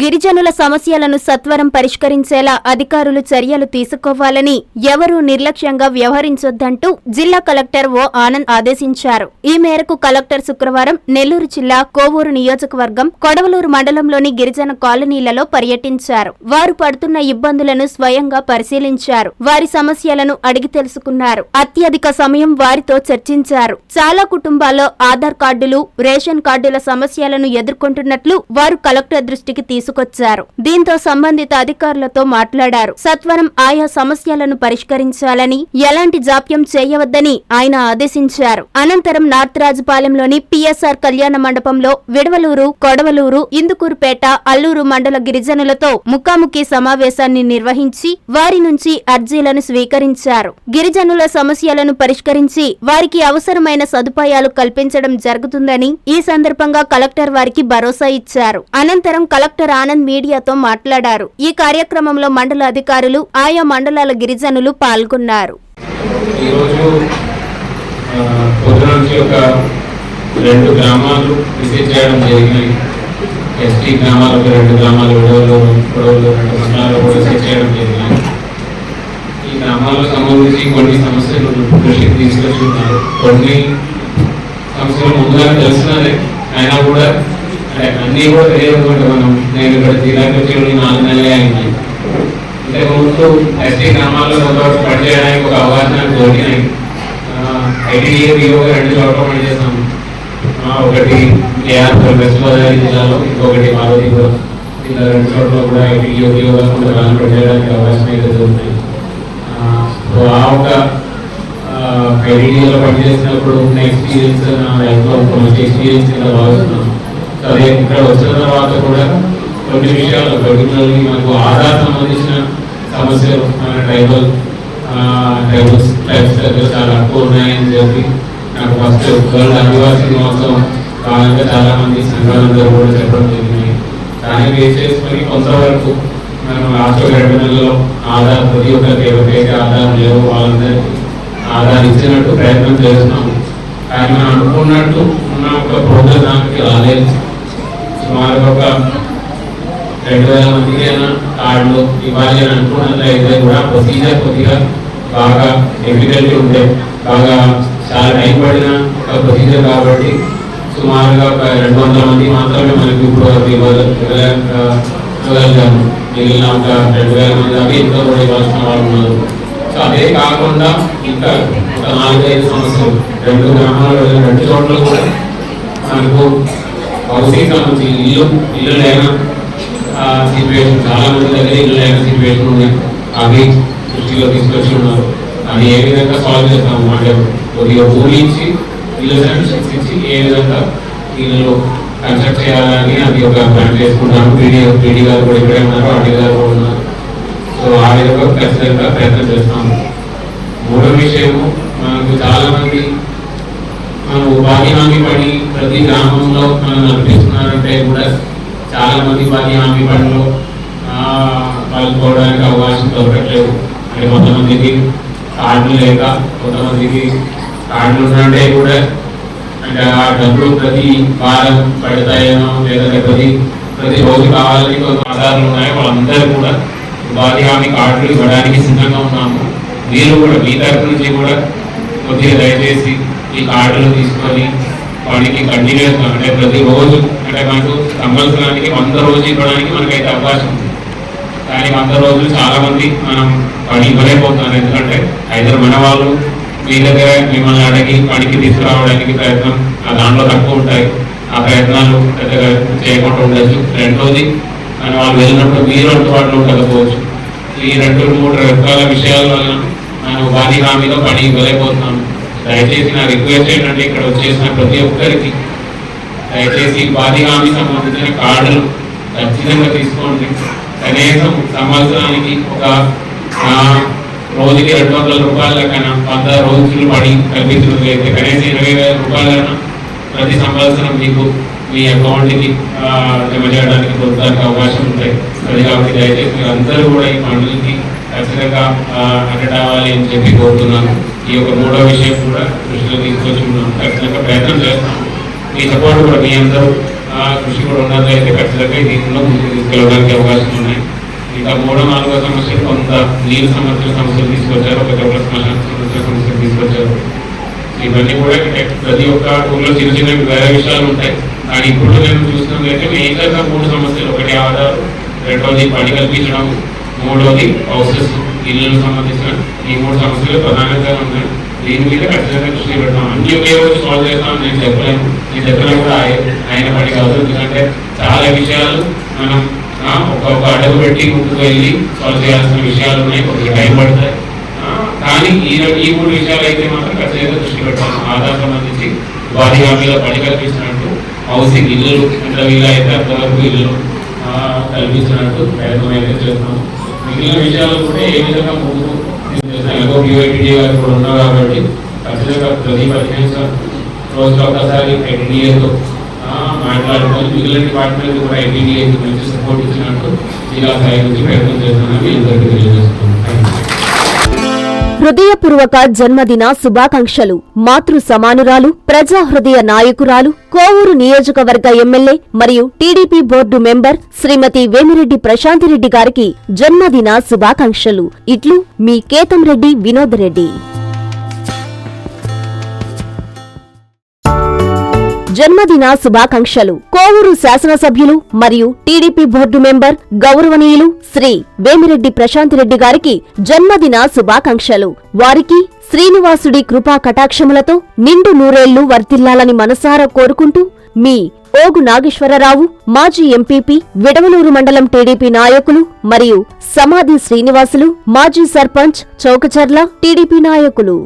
గిరిజనుల సమస్యలను సత్వరం పరిష్కరించేలా అధికారులు చర్యలు తీసుకోవాలని ఎవరూ నిర్లక్ష్యంగా వ్యవహరించొద్దంటూ జిల్లా కలెక్టర్ ఓ ఆనంద్ ఆదేశించారు. ఈ మేరకు కలెక్టర్ శుక్రవారం నెల్లూరు జిల్లా కోవూరు నియోజకవర్గం కొడవలూరు మండలంలోని గిరిజన కాలనీలలో పర్యటించారు. వారు పడుతున్న ఇబ్బందులను స్వయంగా పరిశీలించారు. వారి సమస్యలను అడిగి తెలుసుకున్నారు. అత్యధిక సమయం వారితో చర్చించారు. చాలా కుటుంబాల్లో ఆధార్ కార్డులు రేషన్ కార్డుల సమస్యలను ఎదుర్కొంటున్నట్లు వారు కలెక్టర్ దృష్టికి తీసుకొచ్చారు. దీంతో సంబంధిత అధికారులతో మాట్లాడారు. సత్వరం ఆయా సమస్యలను పరిష్కరించాలని ఎలాంటి జాప్యం చేయవద్దని ఆయన ఆదేశించారు. అనంతరం నార్త్ రాజుపాలెంలోని పిఎస్ఆర్ కళ్యాణ మండపంలో విడవలూరు కొడవలూరు ఇందుకూరుపేట అల్లూరు మండల గిరిజనులతో ముఖాముఖి సమావేశాన్ని నిర్వహించి వారి నుంచి అర్జీలను స్వీకరించారు. గిరిజనుల సమస్యలను పరిష్కరించి వారికి అవసరమైన సదుపాయాలు కల్పించడం జరుగుతుందని ఈ సందర్భంగా కలెక్టర్ వారికి భరోసా ఇచ్చారు. అనంతరం కలెక్టర్ ఆనంద్ మీడియాతో మాట్లాడారు. ఈ కార్యక్రమంలో మండల అధికారులు ఆయా మండలాల గిరిజనులు పాల్గొన్నారు. ఒక రెండు గ్రామాలు విజిట్ చేయడం జరిగినవి ఎస్టీ గ్రామాలు ఒక రెండు గ్రామాలు విడవలు గొడవలు రెండు మండలాలు కూడా విజిట్ చేయడం జరిగినాయి. ఈ గ్రామాలకు సంబంధించి కొన్ని సమస్యలు దృష్టికి తీసుకొచ్చి ఉన్నారు కొన్ని సమస్యలు ముందుగా తెలిసినదే అయినా కూడా అన్నీ కూడా తెలియకుండా మనం నేను ఇక్కడ జిల్లాకి వచ్చి నాలుగు నెలలే అయింది. ఇంతకు ముందు ఎస్టీ గ్రామాల్లో కొంతవరకు పనిచేయడానికి ఒక అవకాశం దొరికినాయి ఐటీఏ విఓగా రెండు చోట్ల పనిచేస్తాం ఒకటి ఏఆర్ వెస్ట్ గోదావరి జిల్లాలో ఇంకొకటి మాధవీపురం ఇలా రెండు చోట్ల కూడా ఐటీఏ విఓగా కొంతకాలం పనిచేయడానికి అవకాశం అయితే దొరుకుతాయి. ఆ, సో ఆ ఒక ఐటీఏలో పనిచేసినప్పుడు ఉన్న ఎక్స్పీరియన్స్ నా లైఫ్లో ఒక మంచి ఎక్స్పీరియన్స్ ఇలా భావిస్తున్నాను? అదే ఇక్కడ వచ్చిన తర్వాత కూడా కొన్ని విషయాలు పర్టికులర్లీ మనకు ఆధార్ సంబంధించిన సమస్యలు మన ట్రైబల్ ట్రైబల్స్ ట్రైబ్స్ దగ్గర చాలా తక్కువ ఉన్నాయని చెప్పి నాకు ఫస్ట్ వరల్డ్ ఆదివాసీ దినోత్సవం కాలంగా చాలా మంది సంఘాలందరూ కూడా చెప్పడం జరిగింది. దాన్ని బేస్ చేసుకొని కొంతవరకు మనం రాష్ట్ర ఒక ఆధార్ ప్రతి ఒక్కరికి ఎవరికైతే ఆధార్ లేవో వాళ్ళందరికీ ఆధార్ ఇచ్చినట్టు ప్రయత్నం చేస్తున్నాము. కానీ మనం అనుకున్నట్టు ఉన్న ఒక ప్రోగ్రామ్ దానికి రాలేదు రెండు వేల మందికి అయినా కార్డులు ఇవ్వాలి అని అనుకున్నట్లయితే కూడా ప్రొసీజర్ కొద్దిగా బాగా డిఫికల్టీ ఉండే బాగా చాలా టైం పడిన ఒక ప్రొసీజర్ కాబట్టి సుమారుగా ఒక రెండు వందల మంది మాత్రమే మనకి ఇప్పుడు వరకు ఇవ్వాలి ఇవ్వగలిగాము మిగిలిన ఒక రెండు వేల మంది దాకా ఇంకా కూడా ఇవ్వాల్సిన వాళ్ళు ఉన్నారు సో అదే కాకుండా ఇంకా ఒక నాలుగైదు సమస్యలు రెండు గ్రామాలు రెండు చోట్ల కూడా మనకు హౌసింగ్ సంబంధించి ఇల్లు ఇల్లు లేన సిచ్యువేషన్ చాలా మంది దగ్గర ఇల్లు లేని సిచ్యువేషన్ ఉంది అవి దృష్టిలో తీసుకొచ్చి ఉన్నారు. అది ఏ విధంగా సాల్వ్ చేస్తాము అంటే కొద్దిగా భూమి ఇచ్చి ఇల్లు శాంక్షన్స్ ఏ విధంగా ఇల్లు కన్స్ట్రక్ట్ చేయాలని అది ఒక ప్లాన్ చేసుకుంటాము. పీడీ పీడీ గారు కూడా ఇక్కడే ఉన్నారు ఆర్డీ గారు కూడా ఉన్నారు. సో ఆ విధంగా ఖచ్చితంగా ప్రయత్నం చేస్తాము. మూడో విషయము మనకు చాలా మంది మనం ఉపాధి హామీ పడి ప్రతి గ్రామంలో మనం నడిపిస్తున్నారంటే కూడా చాలా మంది ఉపాధి హామీ పనులు ఆ, అవకాశం దొరకట్లేదు. అంటే కొంతమందికి కార్డులు లేక కొంతమందికి కార్డులు ఉన్నట్టే కూడా అంటే ఆ డబ్బులు ప్రతి వారం పడతాయేమో లేదంటే ప్రతి ప్రతి రోజు కావాలని కొంత ఆధారాలు ఉన్నాయి. వాళ్ళందరూ కూడా ఉపాధి హామీ కార్డులు ఇవ్వడానికి సిద్ధంగా ఉన్నాము. మీరు కూడా మీ తరఫు నుంచి కూడా కొద్దిగా దయచేసి ఈ కార్డులు తీసుకొని పనికి కంటిన్యూస్ అంటే ప్రతి రోజు అంటే మనకు సంవత్సరానికి వంద రోజులు ఇవ్వడానికి మనకైతే అవకాశం ఉంది. కానీ వంద రోజులు చాలా మంది మనం పని ఇవ్వలేకపోతున్నాం ఎందుకంటే ఐదారు మన వాళ్ళు మీ దగ్గర మిమ్మల్ని అడిగి పనికి తీసుకురావడానికి ప్రయత్నం ఆ దాంట్లో తక్కువ ఉంటాయి. ఆ ప్రయత్నాలు పెద్దగా చేయకుండా ఉండొచ్చు. రెండోది మనం వాళ్ళు వెళ్ళినప్పుడు మీరు అందుబాటులో ఉండకపోవచ్చు. ఈ రెండు మూడు రకాల విషయాల వల్ల మనం ఉపాధి హామీలో పని ఇవ్వలేకపోతున్నాము. దయచేసి నా రిక్వెస్ట్ ఏంటంటే ఇక్కడ వచ్చేసిన ప్రతి ఒక్కరికి దయచేసి ఉపాధి హామీ సంబంధించిన కార్డులు ఖచ్చితంగా తీసుకోండి. కనీసం సంవత్సరానికి ఒక రోజుకి రెండు వందల రూపాయల కన్నా వంద రోజులు పడి కల్పించినట్లయితే కనీసం ఇరవై వేల రూపాయలైనా ప్రతి సంవత్సరం మీకు మీ అకౌంట్కి జమ చేయడానికి పొందడానికి అవకాశం ఉంటాయి. అది కాబట్టి దయచేసి మీరు అందరూ కూడా ఈ పనులకి ఖచ్చితంగా అటెండ్ అవ్వాలి అని చెప్పి కోరుతున్నాను. ఈ యొక్క మూడో విషయం కూడా దృష్టిలో తీసుకొచ్చి ఉన్నాం ఖచ్చితంగా ప్రయత్నం చేస్తాం. మీ సపోర్ట్ కూడా మీ అందరూ ఆ, ఆ, కృషి కూడా ఉన్నట్లయితే ఖచ్చితంగా ఈ దీనిలో ముందుకు తీసుకెళ్ళడానికి అవకాశం ఉన్నాయి. ఇంకా మూడో నాలుగో సమస్యలు కొంత నీరు సమస్యల సమస్యలు తీసుకొచ్చారు ఒక చోట్ల శ్మశాన సమస్యల సమస్యలు తీసుకొచ్చారు. ఇవన్నీ కూడా ప్రతి ఒక్క ఊళ్ళో చిన్న చిన్న వేరే విషయాలు ఉంటాయి. కానీ ఇప్పుడు నేను చూస్తున్నది అయితే మేజర్గా మూడు సమస్యలు. ఒకటి ఆధార్ రెండోది పని కల్పించడం మూడోది హౌసెస్ ఇల్లులకు సంబంధించిన ఈ మూడు సమస్యలు ప్రధానంగా ఉన్నాయి. దీని మీద ఖచ్చితంగా దృష్టి పెడతాం. అన్ని ఒకే సాల్వ్ చేస్తామని నేను చెప్పలేను నేను చెప్పినా కూడా ఆయన పని కాదు. ఎందుకంటే చాలా విషయాలు మనం ఒక్కొక్క అడుగు పెట్టి ముందుకు వెళ్ళి సాల్వ్ చేయాల్సిన విషయాలు ఉన్నాయి. కొద్దిగా టైం పడతాయి కానీ ఈ ఈ మూడు విషయాలు అయితే మాత్రం ఖచ్చితంగా దృష్టి పెడతాం. ఆధార్ సంబంధించి ఉపాధి హామీలో పని కల్పిస్తున్నట్టు హౌసింగ్ ఇల్లు ఎంత వీలైతే అంతవరకు ఇల్లు కల్పిస్తున్నట్టు కల్పించినట్టు ప్రయత్నం అయితే చేస్తున్నాం మిగిలిన విషయాలు కూడా ఏ విధంగా ముందుకు ఎలాగో యూఐటీడీ గారు కూడా ఉన్నారు కాబట్టి ఖచ్చితంగా ప్రతి పదిహేను సార్ రోజులో ఒకసారి ఐటీడీఏతో మాట్లాడుకొని మిగిలిన డిపార్ట్మెంట్ కూడా ఐటీడీఏకి మంచి సపోర్ట్ ఇచ్చినట్టు జిల్లా స్థాయి నుంచి ప్రయత్నం చేస్తున్నామని అందరికీ తెలియజేస్తున్నాను థ్యాంక్ యూ హృదయపూర్వక జన్మదిన శుభాకాంక్షలు. మాతృ సమానురాలు ప్రజా హృదయ నాయకురాలు కోవూరు నియోజకవర్గ ఎమ్మెల్యే మరియు TDP board member Shrimati Vemireddy Prashanthi Reddy గారికి జన్మదిన శుభాకాంక్షలు. ఇట్లు మీ కేతంరెడ్డి వినోద్ రెడ్డి జన్మదిన శుభాకాంక్షలు. కోవూరు శాసనసభ్యులు మరియు టీడీపీ బోర్డు మెంబర్ గౌరవనీయులు శ్రీ వేమిరెడ్డి ప్రశాంతిరెడ్డి గారికి జన్మదిన శుభాకాంక్షలు. వారికి శ్రీనివాసుడి కృపా కటాక్షములతో నిండు నూరేళ్ళు వర్తిల్లాలని మనసారా కోరుకుంటూ మీ ఓగు నాగేశ్వరరావు మాజీ ఎంపీపీ విడవలూరు మండలం టీడీపీ నాయకులు మరియు సమాధి శ్రీనివాసులు మాజీ సర్పంచ్ చౌకచర్ల టీడీపీ నాయకులు.